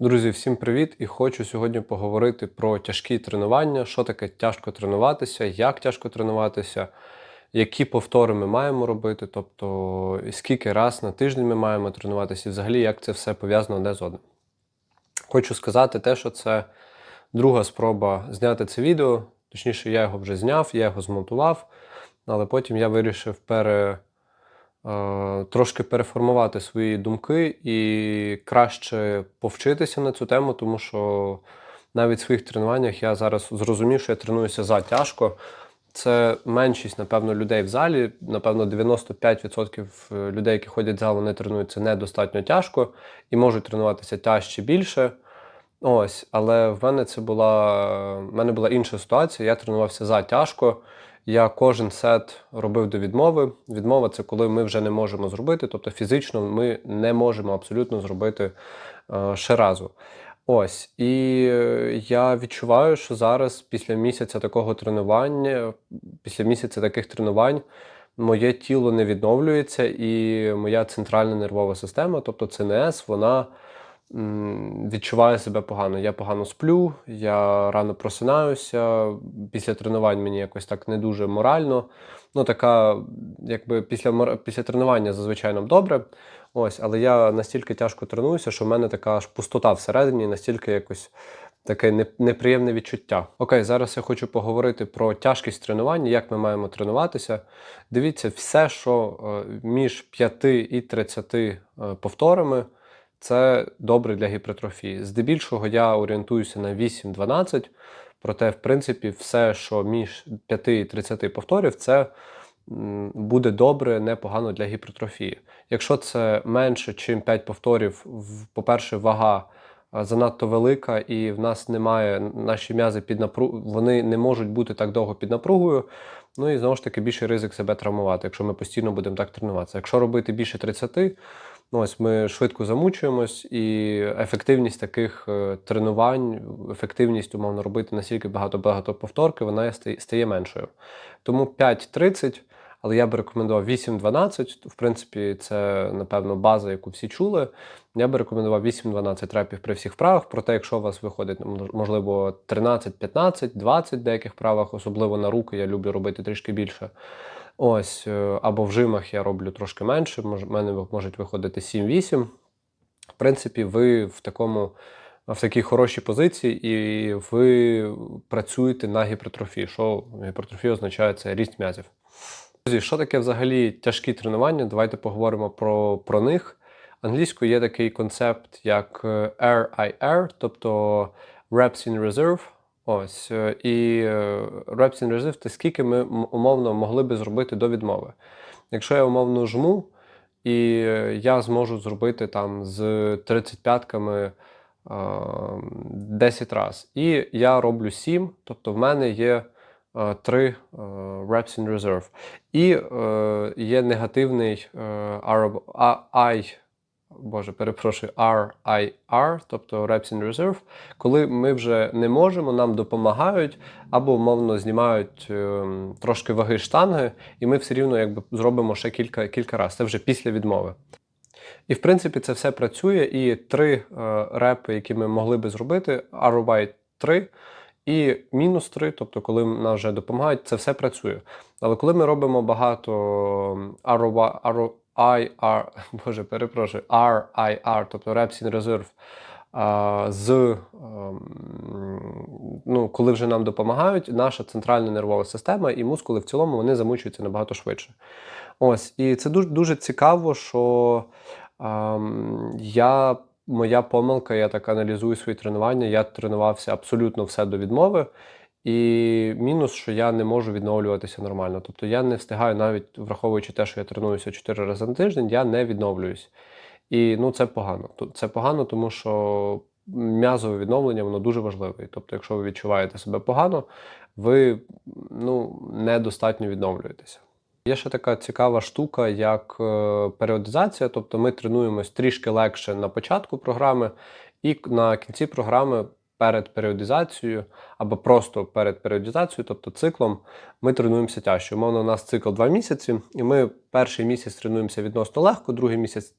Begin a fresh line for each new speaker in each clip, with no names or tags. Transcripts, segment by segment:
Друзі, всім привіт! І хочу сьогодні поговорити про тяжкі тренування, що таке тяжко тренуватися, як тяжко тренуватися, які повтори ми маємо робити, тобто скільки раз на тиждень ми маємо тренуватися, і взагалі як це все пов'язано одне з одним. Хочу сказати те, що це друга спроба зняти це відео. Точніше, я його вже зняв, я його змонтував, але потім я вирішив пере трошки переформувати свої думки і краще повчитися на цю тему, тому що навіть в своїх тренуваннях я зараз зрозумів, що я тренуюся за тяжко. Це меншість, напевно, людей в залі. Напевно, 95% людей, які ходять в зал, вони тренуються недостатньо тяжко і можуть тренуватися тяжче більше. Ось, але в мене це була в мене була інша ситуація. Я тренувався за тяжко. Я кожен сет робив до відмови. Відмова це коли ми вже не можемо зробити, тобто фізично ми не можемо абсолютно зробити е, ще разу. Ось, і е, я відчуваю, що зараз, після місяця такого тренування, після місяця таких тренувань, моє тіло не відновлюється, і моя центральна нервова система, тобто ЦНС, вона м, відчуває себе погано. Я погано сплю, я рано просинаюся. Після тренувань мені якось так не дуже морально. Ну, така, якби після після тренування зазвичай нам добре. Ось, але я настільки тяжко тренуюся, що в мене така аж пустота всередині, настільки якось таке неприємне відчуття. Окей, зараз я хочу поговорити про тяжкість тренування, як ми маємо тренуватися. Дивіться, все, що е, між 5 і 30 е, повторами, це добре для гіпертрофії. Здебільшого я орієнтуюся на 8-12, проте, в принципі, все, що між 5 і 30 повторів, це буде добре, непогано для гіпертрофії. Якщо це менше, ніж 5 повторів, по-перше, вага занадто велика, і в нас немає наші м'язи під напругою, вони не можуть бути так довго під напругою. Ну і знову ж таки більший ризик себе травмувати, якщо ми постійно будемо так тренуватися. Якщо робити більше 30, ну ось ми швидко замучуємось, і ефективність таких е, тренувань, ефективність умовно робити настільки багато-багато повторки, вона стає, меншою. Тому 5-30, але я би рекомендував 8-12. В принципі, це, напевно, база, яку всі чули. Я би рекомендував 8-12 репів при всіх вправах. Проте, якщо у вас виходить, можливо, 13, 15, 20 в деяких вправах, особливо на руки, я люблю робити трішки більше. Ось, е, або в жимах я роблю трошки менше, мож- в мене можуть виходити 7-8. В принципі, ви в такому. В такій хорошій позиції, і ви працюєте на гіпертрофії. Що гіпертрофія означає це ріст м'язів. Друзі, що таке взагалі тяжкі тренування? Давайте поговоримо про, про них. Англійською є такий концепт, як е, RIR, тобто Reps in Reserve. Ось. е, І е, Reps in Reserve це скільки ми умовно могли би зробити до відмови. Якщо я умовно жму, і е, я зможу зробити там з 35-ками 10 разів. І я роблю 7, тобто в мене є 3 reps in reserve. І е, є негативний е, I, Боже, перепрошую, RIR, тобто reps in reserve, коли ми вже не можемо, нам допомагають або умовно знімають е, трошки ваги штанги, і ми все рівно якби зробимо ще кілька, кілька разів. Це вже після відмови. І в принципі це все працює. І три е, репи, які ми могли би зробити, ROI 3 і мінус 3, тобто коли нам вже допомагають, це все працює. Але коли ми робимо багато ROI, ROIR, боже, перепрошую, RIR, тобто Reps in Reserve, з ем, ну, коли вже нам допомагають, наша центральна нервова система і мускули в цілому вони замучуються набагато швидше. Ось, і це дуже дуже цікаво, що ем, я, моя помилка, я так аналізую свої тренування. Я тренувався абсолютно все до відмови. І мінус, що я не можу відновлюватися нормально. Тобто я не встигаю, навіть враховуючи те, що я тренуюся 4 рази на тиждень, я не відновлююсь. І ну, це погано. Це погано, тому що м'язове відновлення воно дуже важливе. Тобто, якщо ви відчуваєте себе погано, ви ну, недостатньо відновлюєтеся. Є ще така цікава штука, як е, періодизація. Тобто ми тренуємось трішки легше на початку програми, і на кінці програми перед періодизацією або просто перед періодизацією, тобто циклом, ми тренуємося тяжче. Умовно, у нас цикл 2 місяці, і ми перший місяць тренуємося відносно легко, другий місяць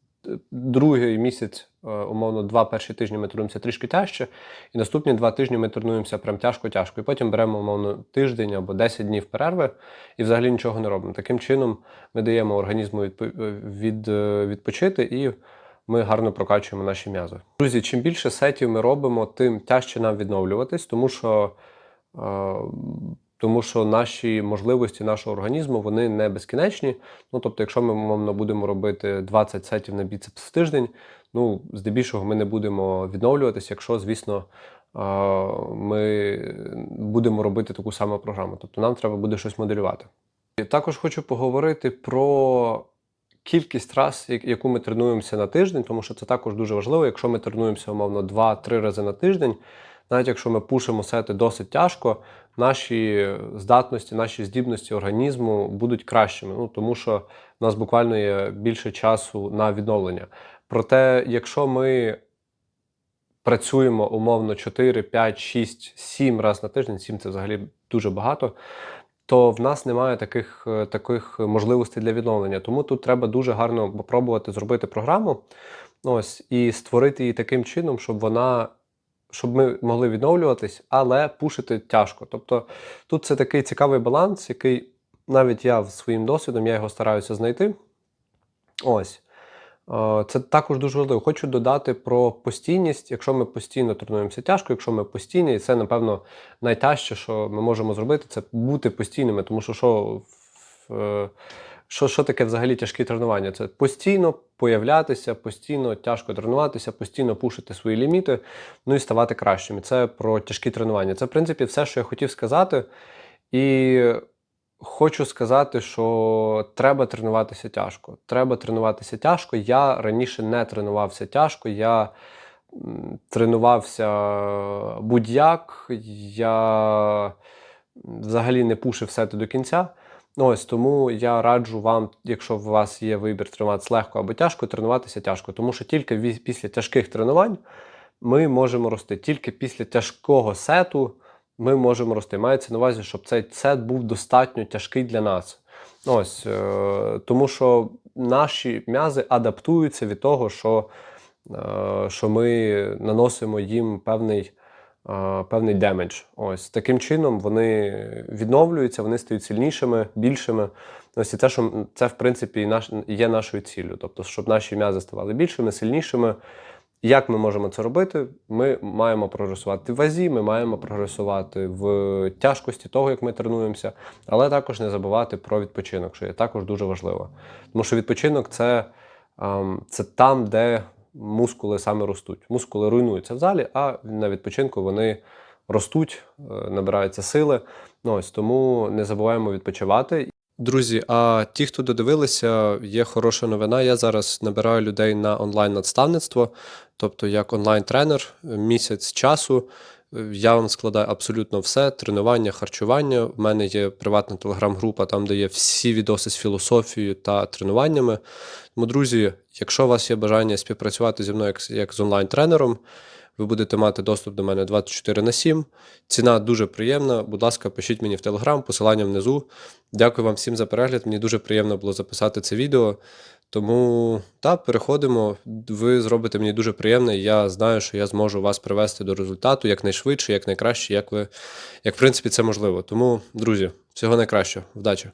другий місяць, е, умовно, два перші тижні ми тренуємося трішки тяжче, і наступні два тижні ми тренуємося прям тяжко-тяжко. І потім беремо, умовно, тиждень або 10 днів перерви і взагалі нічого не робимо. Таким чином ми даємо організму е, відпочити і ми гарно прокачуємо наші м'язи. Друзі, чим більше сетів ми робимо, тим тяжче нам відновлюватись, тому що, е, тому що наші можливості нашого організму вони не безкінечні. Ну, тобто, якщо ми умовно будемо робити 20 сетів на біцепс в тиждень, ну, здебільшого ми не будемо відновлюватися, якщо, звісно, е, ми будемо робити таку саму програму. Тобто нам треба буде щось моделювати. І також хочу поговорити про кількість раз, яку ми тренуємося на тиждень, тому що це також дуже важливо. Якщо ми тренуємося, умовно, 2-3 рази на тиждень, навіть якщо ми пушимо сети досить тяжко, наші здатності, наші здібності організму будуть кращими. Ну, тому що в нас буквально є більше часу на відновлення. Проте, якщо ми працюємо умовно 4, 5, 6, 7 разів на тиждень, 7 це взагалі дуже багато, то в нас немає таких, е, таких можливостей для відновлення. Тому тут треба дуже гарно попробувати зробити програму ось, і створити її таким чином, щоб вона. Щоб ми могли відновлюватись, але пушити тяжко. Тобто тут це такий цікавий баланс, який навіть я своїм досвідом я його стараюся знайти. Ось. Е, Це також дуже важливо. Хочу додати про постійність. Якщо ми постійно тренуємося тяжко, якщо ми постійні, і це, напевно, найтяжче, що ми можемо зробити, це бути постійними. Тому що що, е, що, що таке взагалі тяжкі тренування? Це постійно появлятися, постійно тяжко тренуватися, постійно пушити свої ліміти, ну і ставати кращими. Це про тяжкі тренування. Це, в принципі, все, що я хотів сказати. І Хочу сказати, що треба тренуватися тяжко. Треба тренуватися тяжко. Я раніше не тренувався тяжко. Я тренувався будь-як. Я взагалі не пушив сети до кінця. Ось тому я раджу вам, якщо у вас є вибір тренуватися легко або тяжко, тренуватися тяжко. Тому що тільки після тяжких тренувань ми можемо рости. Тільки після тяжкого сету ми можемо рости. Мається на увазі, щоб цей сет був достатньо тяжкий для нас. Ось, е, тому що наші м'язи адаптуються від того, що, е, що ми наносимо їм певний, е, певний демедж. Ось таким чином вони відновлюються, вони стають сильнішими, більшими. Ось і це, що це, в принципі, є нашою ціллю. Тобто, щоб наші м'язи ставали більшими, сильнішими. Як ми можемо це робити? Ми маємо прогресувати в вазі, ми маємо прогресувати в тяжкості того, як ми тренуємося, але також не забувати про відпочинок, що є також дуже важливо. Тому що відпочинок це, ем, це там, де мускули саме ростуть. Мускули руйнуються в залі, а на відпочинку вони ростуть, е, набираються сили. Ну, ось, тому не забуваємо відпочивати. Друзі, а ті, хто додивилися, є хороша новина. Я зараз набираю людей на онлайн-наставництво, тобто як онлайн-тренер, місяць часу. Е, Я вам складаю абсолютно все: тренування, харчування. В мене є приватна телеграм-група, там де є всі відоси з філософією та тренуваннями. Тому, друзі, якщо у вас є бажання співпрацювати зі мною як, як з онлайн-тренером, ви будете мати доступ до мене 24 на 7. Ціна дуже приємна. Будь ласка, пишіть мені в телеграм, посилання внизу. Дякую вам всім за перегляд. Мені дуже приємно було записати це відео. Тому так, переходимо. Ви зробите мені дуже приємно. Я знаю, що я зможу вас привести до результату якнайшвидше, якнайкраще, як ви, як в принципі це можливо. Тому, друзі, всього найкращого. Вдачі!